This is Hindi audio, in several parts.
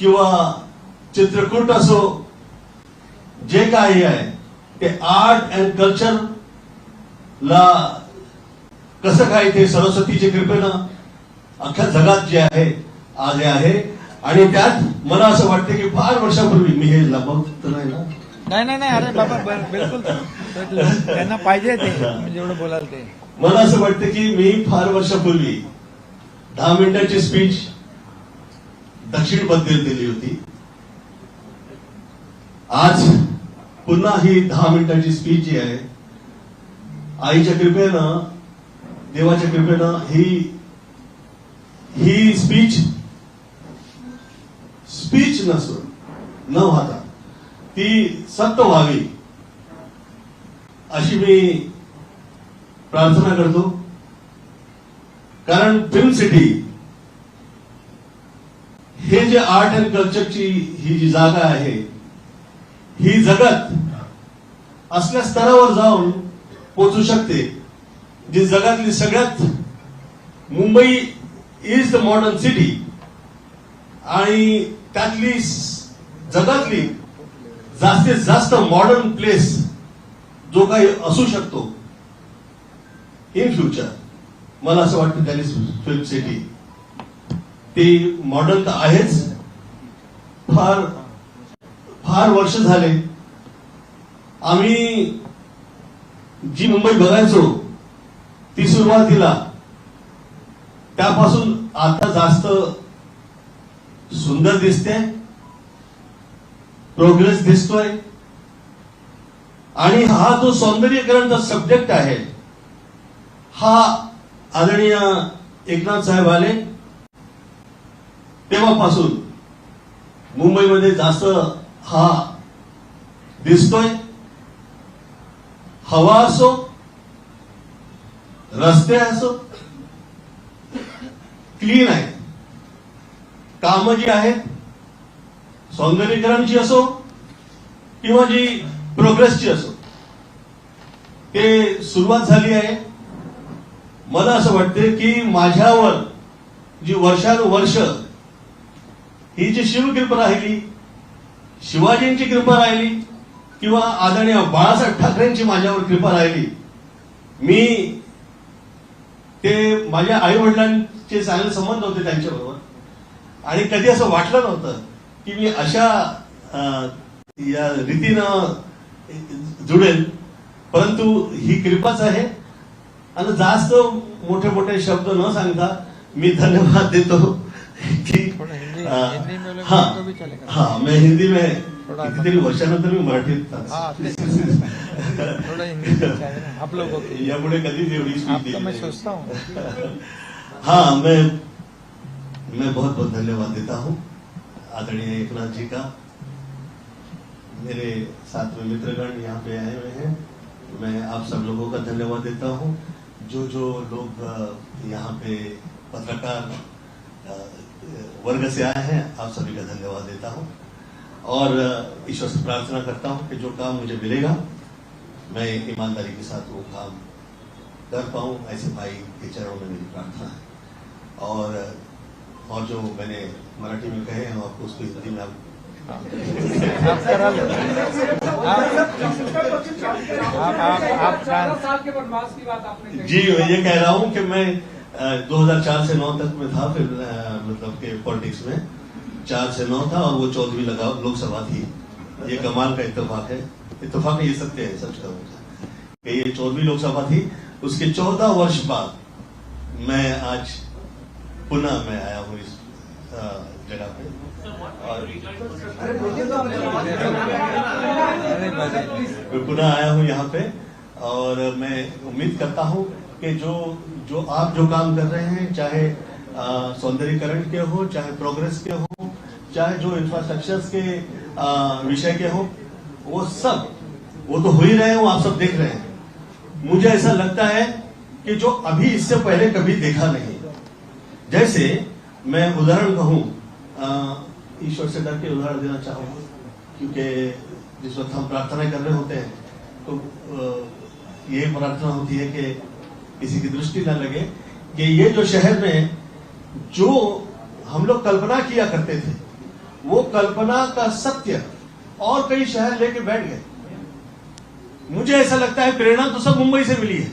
किंवा चित्रकूट असो जे काही आहे ते आर्ट अँड कल्चर ला कसं काय ते सरस्वतीच्या कृपेनं अख्ख्या जगात जे आहे हे आहे. आणि त्यात मला असं वाटतं की फार वर्षापूर्वी मी हे लपवत तर नाही ना नाही नाही नाही अरे बाबा बिलकुल. त्यांना पाहिजे ते जेवढं बोलाल ते. मला असं वाटतं की मी फार वर्षापूर्वी दहा मिनिटाची स्पीच दक्षिणबद्दल दिली होती. आज पुन्हा ही दहा मिनिटाची स्पीच जी आहे आईच्या कृपेनं देवाच्या कृपेनं ही ही स्पीच स्पीच नसून न व्हाता ती सत्य व्हावी अशी मी प्रार्थना करतो. कारण फिल्म सिटी हे जे आर्ट अँड कल्चरची ही जी जागा आहे ही जगात असल्या स्तरावर जाऊन पोचू शकते जी जगातली सगळ्यात Mumbai is the modern city आणि त्यातली जगातली जास्तीत जास्त मॉडर्न प्लेस जो काही असू शकतो. इन फ्युचर मला असं वाटतं त्याने फिल्म सिटी ती मॉडर्न तर आहेच. फार फार वर्ष झाले. आम्ही जी मुंबई बघायचो ती सुरुवातीला त्यापासून आता जास्त सुंदर दिसते प्रोग्रेस दिसतोय. आणि हा जो सौंदर्यकरणचा सब्जेक्ट आहे हा आदरणीय एकनाथ साहेब आले. तेव्हापासून मुंबईमध्ये जास्त हा दिसतोय. हवा असो रस्ते असो क्लीन आहे कामं जी आहेत सौंदर्यीकरणची असो किंवा जी प्रोग्रेसची असो ते सुरुवात झाली आहे. मला असं वाटते की माझ्यावर जी वर्षानुवर्ष ही जी शिवकृपा राहिली शिवाजींची कृपा राहिली किंवा आदरणीय बाळासाहेब ठाकरेंची माझ्यावर कृपा राहिली मी ते माझ्या आई वडिलांचे चांगले संबंध होते त्यांच्याबरोबर. आणि कधी असं वाटलं नव्हतं की मी अशा अं, या रीतीनं जुडेल. परंतु ही कृपाच आहे. आणि जास्त मोठे मोठे शब्द न सांगता मी धन्यवाद देतो की हिंदी अं, हिंदी में हाँ। तो भी चलेगा हाँ। मैं हिंदी में वर्षानंतर मी मराठीत हाँ हिंदी में चाहिए ना आप लोगों की यापुढे कधीच एवढी स्पीच मैं सोचता हूँ। हाँ मैं मैं बहुत बहुत धन्यवाद देता हूँ आदरणीय एकनाथ जी का। मेरे साथ में मित्रगण यहाँ पे आए हुए हैं। मैं आप सब लोगों का धन्यवाद देता हूँ। जो जो लोग यहाँ पे पत्रकार वर्ग से आए हैं आप सभी का धन्यवाद देता हूँ। और ईश्वर से प्रार्थना करता हूँ कि जो काम मुझे मिलेगा मैं ईमानदारी के साथ वो काम कर पाऊँ ऐसे भाई के चरणों में मेरी प्रार्थना है। और और जो मैंने मराठी में कहे हैं आपको उसको हिंदी में आप आप करा लो। आप आप आप चार साल के बदमाश की बात आपने कही। जी मैं ये कह रहा हूँ कि मैं 2004 से 9 तक में था फिर मतलब के पॉलिटिक्स में। चार से नौ था और वो चौदहवीं लगा लोकसभा थी। ये कमाल का इतफाक है। इतफाक ये सत्य है, सच कहूँगा कि ये चौदहवीं लोकसभा थी। उसके चौदह वर्ष बाद मैं आज पुनः मैं आया हूँ इस जगह पे। और पुनः आया हूँ यहाँ पे और मैं उम्मीद करता हूँ कि जो जो आप जो काम कर रहे हैं, चाहे सौंदर्यकरण के हो, चाहे प्रोग्रेस के हो, चाहे जो इंफ्रास्ट्रक्चर्स के विषय के हो, वो सब, वो तो हो ही रहे हो आप सब देख रहे हैं। मुझे ऐसा लगता है कि जो अभी इससे पहले कभी देखा नहीं। जैसे मैं उदाहरण कहूँ ईश्वर से डर के उदाहरण देना चाहूँगा, क्योंकि जिस वक्त हम प्रार्थना कर रहे होते हैं तो ये प्रार्थना होती है कि किसी की दृष्टि न लगे कि ये जो शहर में जो हम लोग कल्पना किया करते थे, वो कल्पना का सत्य और कई शहर लेके बैठ गए। मुझे ऐसा लगता है प्रेरणा तो सब मुंबई से मिली है।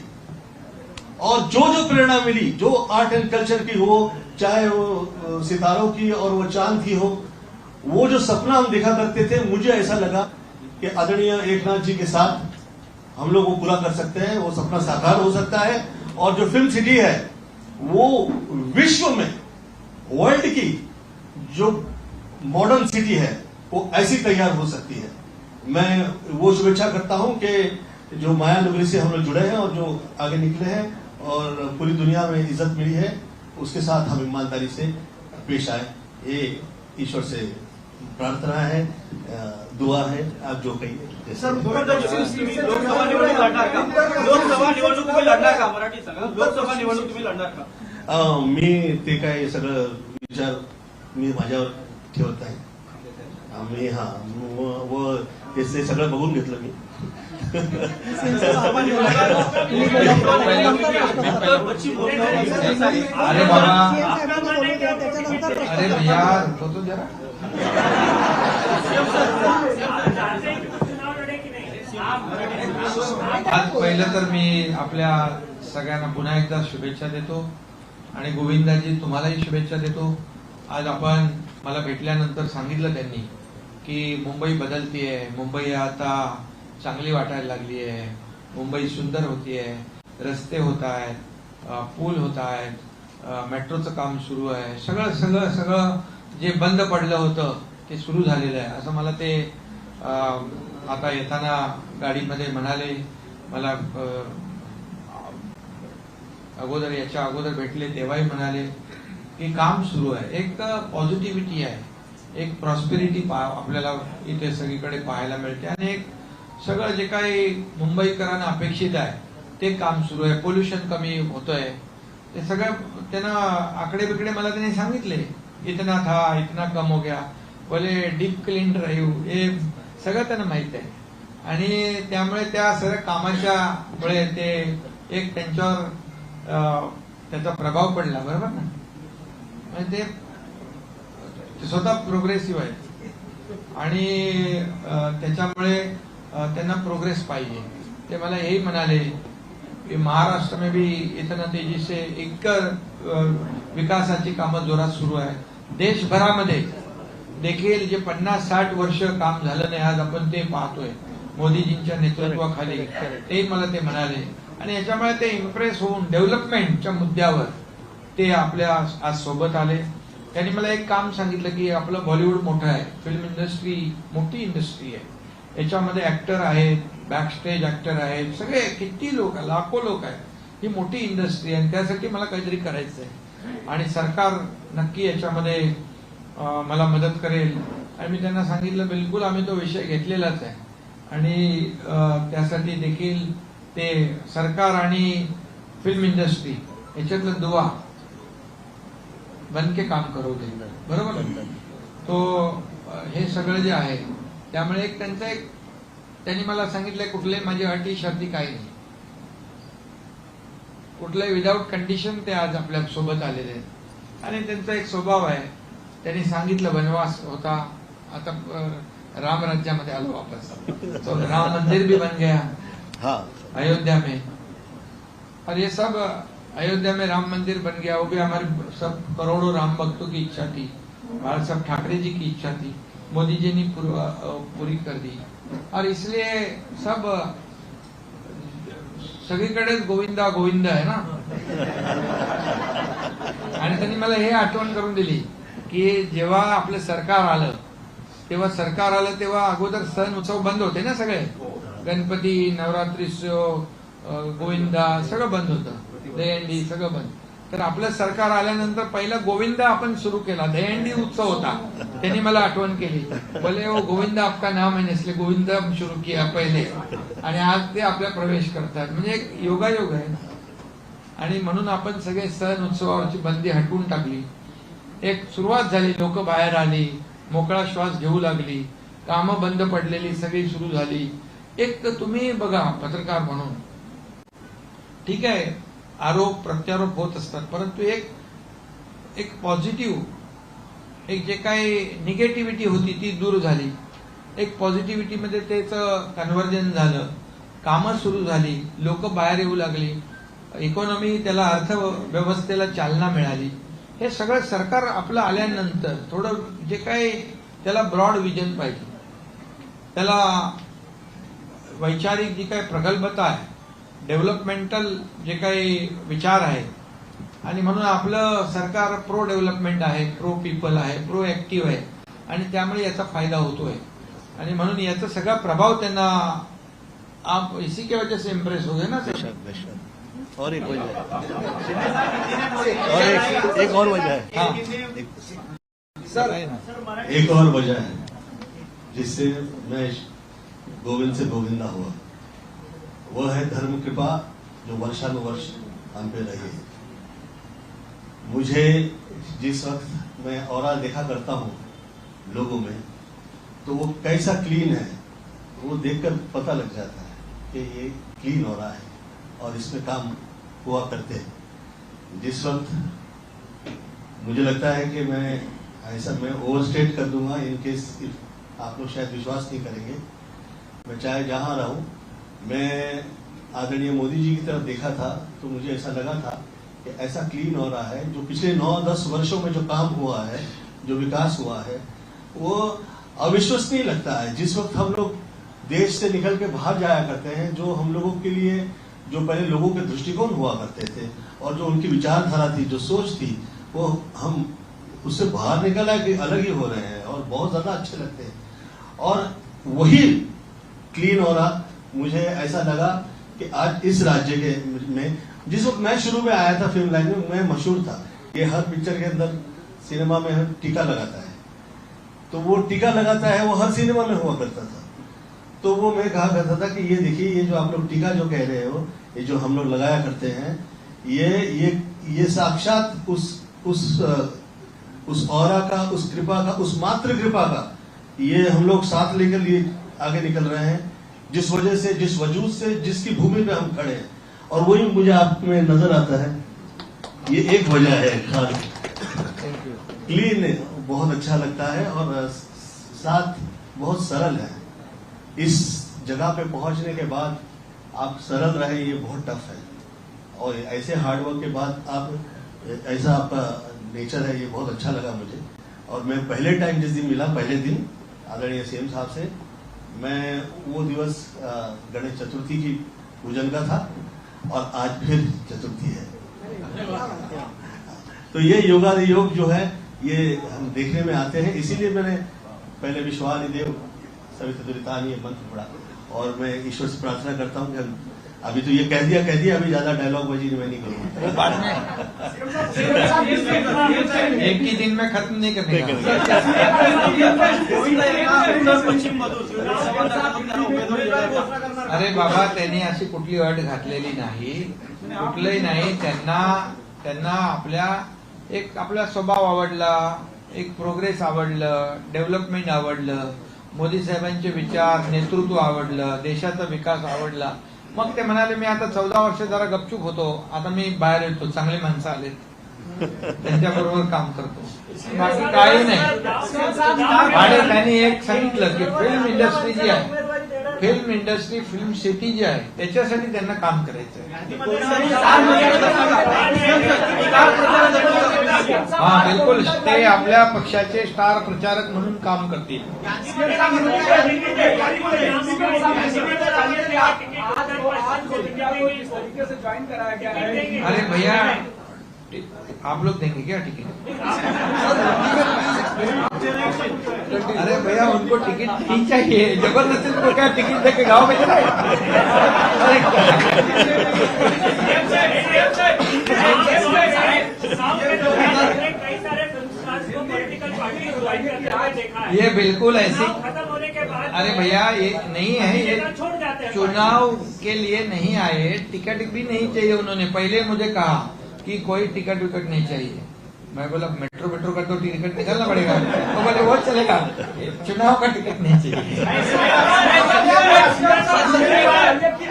और जो जो प्रेरणा मिली, जो आर्ट एंड कल्चर की हो, चाहे वो सितारों की और वो चाँद की हो, वो जो सपना हम देखा करते थे, मुझे ऐसा लगा कि आदरणीय एकनाथ जी के साथ हम लोग वो पूरा कर सकते हैं, वो सपना साकार हो सकता है और जो फ़िल्म सिटी है, वो विश्व में वर्ल्ड की जो मॉडर्न सिटी है, वो ऐसी तैयार हो सकती है। मैं वो शुभेच्छा करता हूँ कि जो माया नगरी से हम लोग जुड़े हैं और जो आगे निकले हैं और पूरी दुनिया में इज़्ज़त मिली है, उसके साथ हम ईमानदारी से पेश आए। ये ईश्वर से प्रार्थना है दुआ है आप जो कहिए। लोकसभा निवडणूक लढणार का? लोकसभा निवडणूक तुम्ही लढणार का? मराठी सांगा लोकसभा निवडणूक तुम्ही लढणार का? अ, मी ते काय सगळं विचार मी माझ्यावर ठेवत आहे. आम्ही हा व- व ते ते सगळं बघून घेतलं मी. अरे बाबा अरे भैया रुको तो जरा आज पहिलं तर मी आपल्या सगळ्यांना पुन्हा एकदा शुभेच्छा देतो आणि गोविंदाजी तुम्हालाही शुभेच्छा देतो. आज आपण मला भेटल्यानंतर सांगितलं त्यांनी की मुंबई बदलतीये मुंबई आता चांगली वाटायला लागली आहे मुंबई सुंदर होतीये रस्ते होत आहेत पूल होत आहेत मेट्रोचं काम सुरू आहे सगळं सगळं सगळं जे बंद पडलं होतं ते सुरू झालेलं आहे. असं मला ते आता येताना गाडीमध्ये म्हणाले मला अगोदर याच्या अगोदर भेटले तेव्हाही म्हणाले की काम सुरू आहे. एक पॉझिटिव्हिटी आहे. एक प्रॉस्पेरिटी आपल्याला इथे सगळीकडे पाहायला मिळते. आणि एक सगळं जे काही मुंबईकरांना अपेक्षित आहे ते काम सुरू आहे. पोल्युशन कमी होतंय. ते सगळं त्यांना आकडे बिकडे मला त्यांनी सांगितले. इतना था इतना कम हो गया. बोले डीप क्लीन ड्राईव्ह हे सगळं त्यांना माहीत आहे. आणि त्यामुळे त्या सगळ्या कामाच्या मुळे ते एक त्यांच्यावर त्याचा प्रभाव पडला बरोबर ना? म्हणजे ते स्वतः प्रोग्रेसिव्ह आहेत. आणि त्याच्यामुळे त्यांना प्रोग्रेस पाहिजे. ते मला हेही म्हणाले की महाराष्ट्र में भी इतना तेजी से एक विकासाची कामं जोरात सुरू आहे. देशभरामध्ये देखील जे पन्नास साठ वर्ष काम झालं नाही आज आपण ते पाहतोय. मोदीजींच्या नेतृत्वाखाली. ते मला ते म्हणाले. आणि याच्यामुळे ते इम्प्रेस होऊन डेव्हलपमेंटच्या मुद्द्यावर ते आपल्या आज सोबत आले. त्यांनी मला एक काम सांगितलं की आपलं बॉलिवूड मोठं आहे. फिल्म इंडस्ट्री मोठी इंडस्ट्री आहे. याच्यामध्ये ऍक्टर आहेत बॅक स्टेज ऍक्टर आहेत. सगळे किती लोक लाखो लोक आहेत. ही मोठी इंडस्ट्री आहे. आणि त्यासाठी मला काहीतरी करायचं आहे आणि सरकार नक्की याच्यामध्ये मला मदत करेल. आणि मी त्यांना सांगितलं बिलकुल आम्ही तो विषय घेतलेलाच आहे. आणि त्यासाठी देखील ते सरकार आणि फिल्म इंडस्ट्री याच्यातलं दुवा बनके काम करू दे. बरोबर? तो हे सगळं जे आहे त्यामुळे एक त्यांचं एक त्यांनी मला सांगितलंय कुठले माझी अटी शर्ती काही नाही. कुठल्याही विदाऊट कंडिशन ते आज आपल्या सोबत आलेले आहेत. आणि त्यांचा एक स्वभाव आहे. त्यांनी सांगितलं वनवास होता. आता राम राज्यामध्ये आलो वापस. तो राम मंदिर भी बन गया. हा. अयोध्या में. और ये सब अयोध्या में राम मंदिर बन गया. वो भी हमारे सब करोड़ों राम भक्तों की इच्छा थी. बाला साहब ठाकरे जी की इच्छा थी. मोदी जी ने पूरी कर दी. और इसलिए सब सगळीकडेच गोविंदा गोविंद आहे ना? आणि त्यांनी मला हे आठवण करून दिली की जेव्हा आपलं सरकार आलं तेव्हा सरकार आलं तेव्हा अगोदर सण उत्सव बंद होते ना सगळे? गणपती नवरात्रीत्सव अं, गोविंदा सगळं बंद होतं. दहीहंडी सगळं बंद. तर आपलं सरकार आल्यानंतर पहिला गोविंदा आपण सुरू केला. दहीहंडी उत्सव होता. त्यांनी मला आठवण केली. भले वो गोविंदा आपका नाम आहे नसले गोविंदा सुरू किया पहिले. आणि आज ते आपल्या प्रवेश करतात. म्हणजे एक योगायोग आहे. आणि म्हणून आपण सगळे सण उत्सवावरची बंदी हटवून टाकली. एक सुरुवात झाली. लोक बाहेर आली. मोकळा श्वास घेऊ लागली. कामं बंद पडलेली. सगळी सुरू झाली. एक तर तुम्ही बघा पत्रकार म्हणून. ठीक आहे. आरोप प्रत्यारोप होत असतात. परंतु एक एक पॉझिटिव्ह एक जे काही निगेटिव्हिटी होती ती दूर झाली. एक पॉझिटिव्हिटीमध्ये त्याचं कन्व्हर्जन झालं. कामं सुरू झाली. लोक बाहेर येऊ लागली. इकॉनॉमी त्याला अर्थव्यवस्थेला चालना मिळाली. हे सगळं सरकार आपलं आल्यानंतर थोडं जे काही त्याला ब्रॉड विजन पाहिजे. त्याला वैचारिक जी काही प्रगल्भता आहे डेव्हलपमेंटल जे काही विचार आहेत. आणि म्हणून आपलं सरकार प्रो डेव्हलपमेंट आहे प्रो पीपल आहे प्रो ऍक्टिव्ह आहे. आणि त्यामुळे याचा फायदा होतोय. आणि म्हणून याचा सगळा प्रभाव त्यांना आप इसी के वजह से इम्प्रेस हो गए ना सर. बेशक बेशक. और एक वजह है. और एक, एक और वजह है. हाँ। सर आहे ना? एक और वजह है जिससे मैं गोविंद से गोविंदा हुआ। वह है धर्म कृपा जो वर्षानुवर्ष हम पे रही है। मुझे जिस वक्त मैं और देखा करता हूँ लोगों में तो वो कैसा क्लीन है, वो देखकर पता लग जाता है कि ये क्लीन हो रहा है और इसमें काम हुआ करते हैं। जिस वक्त मुझे लगता है कि मैं ऐसा मैं ओवरस्टेट कर दूँगा इनकेस आप लोग शायद विश्वास नहीं करेंगे। मैं चाहे जहाँ रहूँ मैं आदरणीय मोदी जी की तरफ़ देखा था तो मुझे ऐसा लगा था कि ऐसा क्लीन हो रहा है, जो पिछले नौ दस वर्षों में जो काम हुआ है, जो विकास हुआ है, वो अविश्वसनीय लगता है। जिस वक्त हम लोग देश से निकल के बाहर जाया करते हैं, जो हम लोगों के लिए, जो पहले लोगों के दृष्टिकोण हुआ करते थे, और जो उनकी विचारधारा थी, जो सोच थी, वो हम उससे बाहर निकल आए अलग ही हो रहे हैं और बहुत ज़्यादा अच्छे लगते हैं। और वही क्लीन हो रहा मुझे ऐसा लगा कि आज इस राज्य के में, जिस वक्त मैं शुरू में आया था फ़िल्म लाइन में, मैं मशहूर था। ये हर पिक्चर के अंदर सिनेमा में हम टीका लगाता है। तो वो टीका लगाता है, वो हर सिनेमा में हुआ करता था। तो वो मैं कहा करता था कि ये देखिए, ये जो आप लोग टीका जो कह रहे हो, ये जो हम लोग लगाया करते हैं, ये ये ये साक्षात उस उस उस औरा का, उस कृपा का, उस मात्र कृपा का, ये हम लोग साथ लेकर लिए आगे निकल रहे हैं। जिस वजह से जिस वजूद से जिसकी भूमि पे हम खड़े हैं। और वही मुझे आप में नज़र आता है। ये एक वजह है खाली थँक्यू क्लीन बहुत अच्छा लगता है और साथ बहुत सरल है। इस जगह पे पहुँचने के बाद आप सरल रहे ये बहुत टफ है। और ऐसे हार्डवर्क के बाद आप ऐसा आपका नेचर है ये बहुत अच्छा लगा मुझे। और मैं पहले टाइम जिस दिन मिला पहले दिन आदरणीय सीएम साहब से मैं वो दिवस गणेश चतुर्थी की पूजन का था और आज फिर चतुर्थी है। तो ये योगादि योग जो है, ये हम देखने में आते हैं। इसीलिए मैंने पहले विश्वानिदेव देव सवित मंत्र पढ़ा। और मैं ईश्वर से प्रार्थना करता हूँ कि हम अभी तो ये कह दिया कह दिया अभी ज्यादा डायलॉग बाजी मैं नहीं करूंगा। एक ही दिन में खत्म नहीं करने अरे बाबा त्यांनी अशी कुठली अट घातलेली नाही. कुठलंही नाही त्यांना त्यांना आपल्या एक आपला स्वभाव आवडला एक प्रोग्रेस आवडलं डेव्हलपमेंट आवडलं. मोदी साहेबांचे विचार नेतृत्व आवडलं देशाचा विकास आवडला. मग ते म्हणाले मी आता चौदा वर्ष जरा गपचूप होतो. आता मी बाहेर येतो. चांगली माणसं आलेत. त्यांच्याबरोबर काम करतो. बाकी काही नाही. आणि त्यांनी एक सांगितलं की फिल्म इंडस्ट्री जी आहे फिल्म इंडस्ट्री फिल्म सिटी जी आहे त्याच्यासाठी त्यांना काम करायचं आहे हा बिलकुल. ते आपल्या पक्षाचे स्टार प्रचारक म्हणून काम करतील. अरे भैया आप लोग देंगे क्या टिकट? अरे भैया उनको टिकट नहीं चाहिए। ज़बरदस्ती उनको क्या टिकट देके गाँव में चलाए अरे कई सारे फिल्मस्टार्स को पॉलिटिकल पार्टी ज्वाइन करते हुए देखा है ये बिल्कुल ऐसी चुनाव खत्म होने के बाद अरे भैया ये नहीं है ये चुनाव के लिए नहीं आए टिकट भी नहीं चाहिए उन्होंने। पहले मुझे कहा कि कोई टिकट विकट नहीं चाहिए। मैं बोला मेट्रो मेट्रो का तो टिकट निकालना पड़ेगा। तो बोले वो चलेगा। चुनाव का टिकट नहीं चाहिए।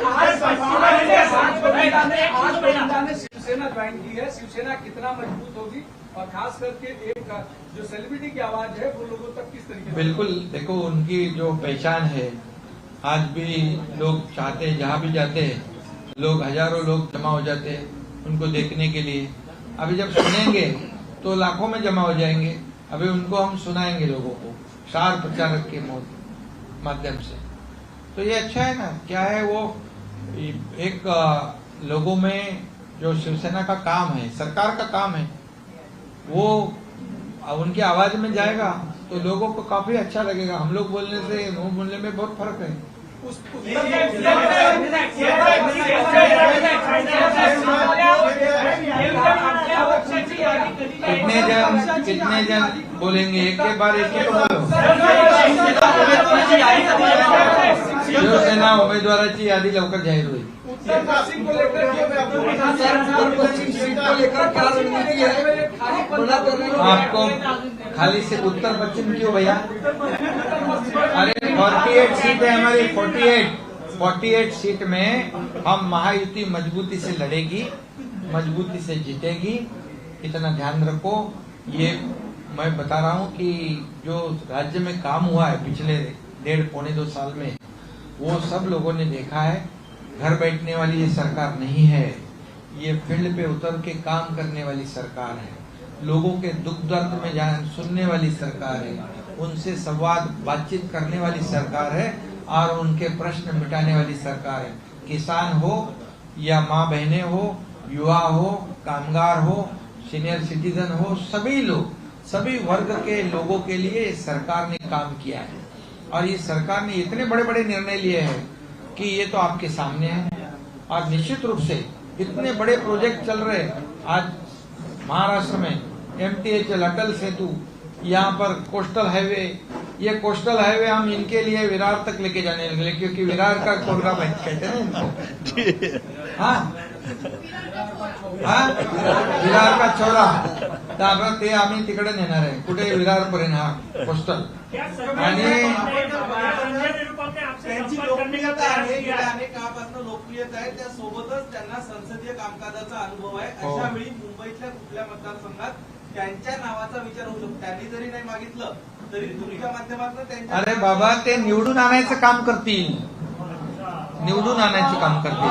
आज आज गोविंदा ने आज गोविंदा ने शिवसेना ज्वाइन की है। शिवसेना कितना मज़बूत होगी? और खास करके जो सेलिब्रिटी की आवाज़ है, वो लोगों तक किस तरीके बिल्कुल, देखो, उनकी जो पहचान है, आज भी लोग चाहते हैं, जहाँ भी जाते हैं, लोग, हज़ारों लोग जमा हो जाते हैं उनको देखने के लिए। अभी जब सुनेंगे तो लाखों में जमा हो जाएँगे। अभी उनको हम सुनाएँगे लोगों को स्टार प्रचारक के माध्यम से। तो ये अच्छा है ना, क्या है वो, एक लोगों में जो शिवसेना का काम है, सरकार का काम है, वो अब उनकी आवाज़ में जाएगा तो लोगों को काफ़ी अच्छा लगेगा। हम लोग बोलने से वो बोलने में बहुत फ़र्क है। कितने जन कितने जन बोलेंगे? एक के बार एक शिवसेना उमेदवाराची यादी लवकर जाहीर पश्चिम को लेकर आपको उत्तर पश्चिम सीट को लेकर क्या रणनीति है? खाली पन्ना करने को आपको खाली से उत्तर पश्चिम क्यों भैया? अरे 48 सीट है हमारी 48 48 सीट में हम महायुति मजबूती से लड़ेगी मजबूती से जीतेगी। इतना ध्यान रखो ये मैं बता रहा हूँ कि जो राज्य में काम हुआ है पिछले डेढ़ पौने दो साल में वो सब लोगों ने देखा है। घर बैठने वाली ये सरकार नहीं है, ये फ़ील्ड पे उतर के काम करने वाली सरकार है। लोगों के दुख दर्द में जान सुनने वाली सरकार है। उनसे संवाद, बातचीत करने वाली सरकार है और उनके प्रश्न मिटाने वाली सरकार है। किसान हो या माँ बहने हो, युवा हो, कामगार हो, सीनियर सिटीजन हो, सभी लोग, सभी वर्ग के लोगों के लिए सरकार ने काम किया है। और ये सरकार ने इतने बड़े बड़े निर्णय लिए हैं कि ये तो आपके सामने है। और निश्चित रूप से इतने बड़े प्रोजेक्ट चल रहे हैं। आज महाराष्ट्र में M T H L Atal Setu यहाँ पर कोस्टल हाईवे ये कोस्टल हाईवे हम इनके लिए विरार तक लेके जाने लगे क्योंकि विरार का कोरगा कहते हैं इनको। हाँ हा? विरार का चौरा त्यामुळे ते आम्ही तिकडे नेणार आहे. कुठे? विरार पर्यंत हा. कोस्टल क्या आणि त्यांची लोकप्रियता आहे किया गेल्या अनेक काळापासून लोकप्रियता आहे त्यासोबतच त्यांना संसदीय कामकाजाचा अनुभव आहे. हो. अशा वेळी मुंबईतल्या कुठल्या मतदारसंघात त्यांच्या नावाचा विचार होऊ शकतो. त्यांनी जरी नाही मागितलं तरी तुमच्या माध्यमातून त्यांच्या अरे बाबा ते निवडून आणायचं काम करतील. निवडून आणायचं काम करतील.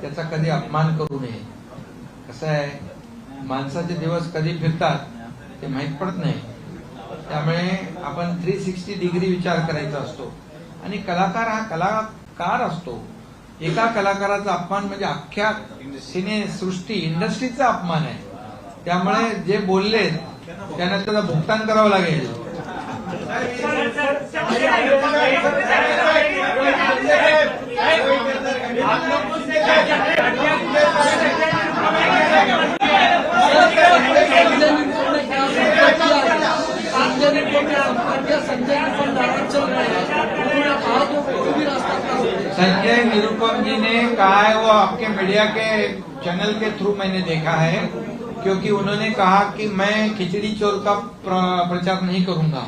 त्याचा कधी अपमान करू नये कसं आहे माणसाचे दिवस कधी फिरतात ते माहीत पडत नाही त्यामुळे आपण थ्री सिक्स्टी डिग्री विचार करायचा असतो आणि कलाकार हा कलाकार असतो एका कलाकाराचा अपमान म्हणजे अख्ख्या सिने सृष्टी इंडस्ट्रीचा अपमान आहे त्यामुळे जे बोलले त्यांना त्याला भुगतान करावं लागेल संजय निरुपम जी ने कहा है, वो आपके मीडिया के चैनल के थ्रू मैंने देखा है, क्योंकि उन्होंने कहा कि मैं खिचड़ी चोर का प्रचार नहीं करूँगा।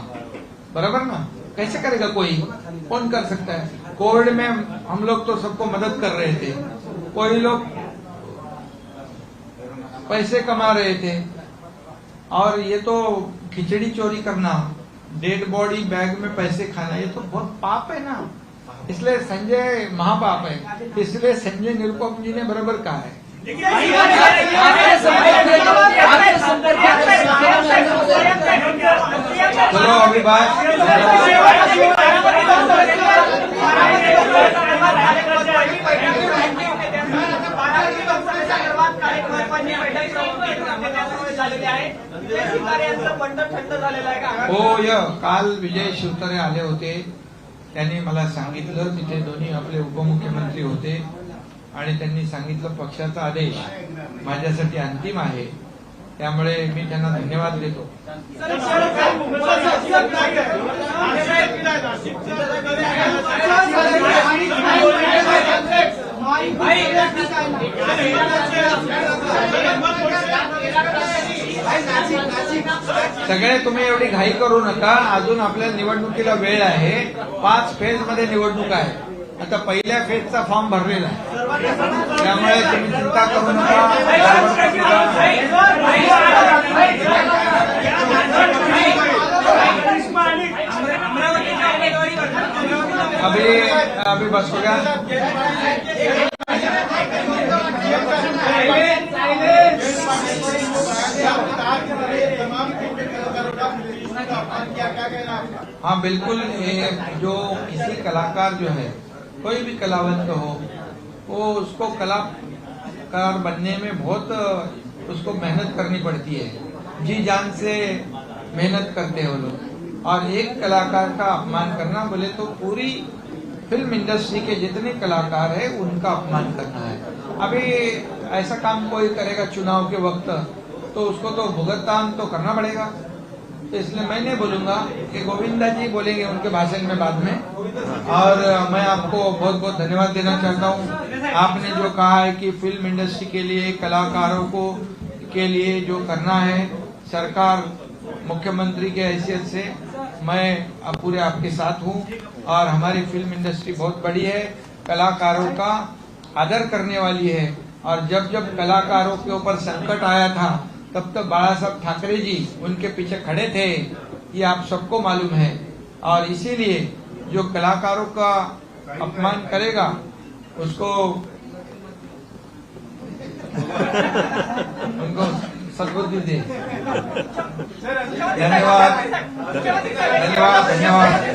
बराबर ना? कैसे करेगा कोई? कौन कर सकता है? कोविड में हम लोग तो सबको मदद कर रहे थे। कोई लोग पैसे कमा रहे थे। और ये तो खिचड़ी चोरी करना डेड बॉडी बैग में पैसे खाना, ये तो बहुत पाप है ना। इसलिए संजय महापाप है। इसलिए संजय निरुपम जी ने बराबर कहा है। चलो अभी बात। हो य काल विजय शिवतरे आले होते त्यांनी मला सांगितलं तिथे दोन्ही आपले उपमुख्यमंत्री होते आणि त्यांनी सांगितलं पक्षाचा आदेश माझ्यासाठी अंतिम आहे त्यामुळे मी त्यांना धन्यवाद देतो सगळे तुम्ही एवढी घाई करू नका. अजून आपल्या निवडणुकीला वेळ आहे. पाच फेजमध्ये निवडणूक आहे. आता पहिल्या फेजचा फॉर्म भरलेला आहे. त्यामुळे तुम्ही चिंता करू नका. अभी अभि बसू का हाँ बिल्कुल जो किसी कलाकार जो है, कोई भी कलावंत हो, वो उसको कलाकार बनने में बहुत, उसको मेहनत करनी पड़ती है। जी जान से मेहनत करते हैं लोग। और एक कलाकार का अपमान करना, बोले तो पूरी फ़िल्म इंडस्ट्री के जितने कलाकार है, उनका अपमान करना है। अभी ऐसा काम कोई करेगा चुनाव के वक्त तो उसको तो भुगतान तो करना पड़ेगा। तो इसलिए मैं नहीं बोलूँगा कि गोविंदा जी बोलेंगे उनके भाषण में बाद में। और मैं आपको बहुत बहुत धन्यवाद देना चाहता हूँ। आपने जो कहा है कि फ़िल्म इंडस्ट्री के लिए, कलाकारों को, के लिए जो करना है, सरकार, मुख्यमंत्री के हैसियत से मैं अब पूरे आपके साथ हूँ। और हमारी फ़िल्म इंडस्ट्री बहुत बड़ी है, कलाकारों का आदर करने वाली है। और जब जब कलाकारों के ऊपर संकट आया था तब तक बाला साहब ठाकरे जी उनके पीछे खड़े थे ये आप सबको मालूम है। और इसीलिए जो कलाकारों का अपमान करेगा, उसको उनको सदबुद्धि दे। धन्यवाद। धन्यवाद। धन्यवाद।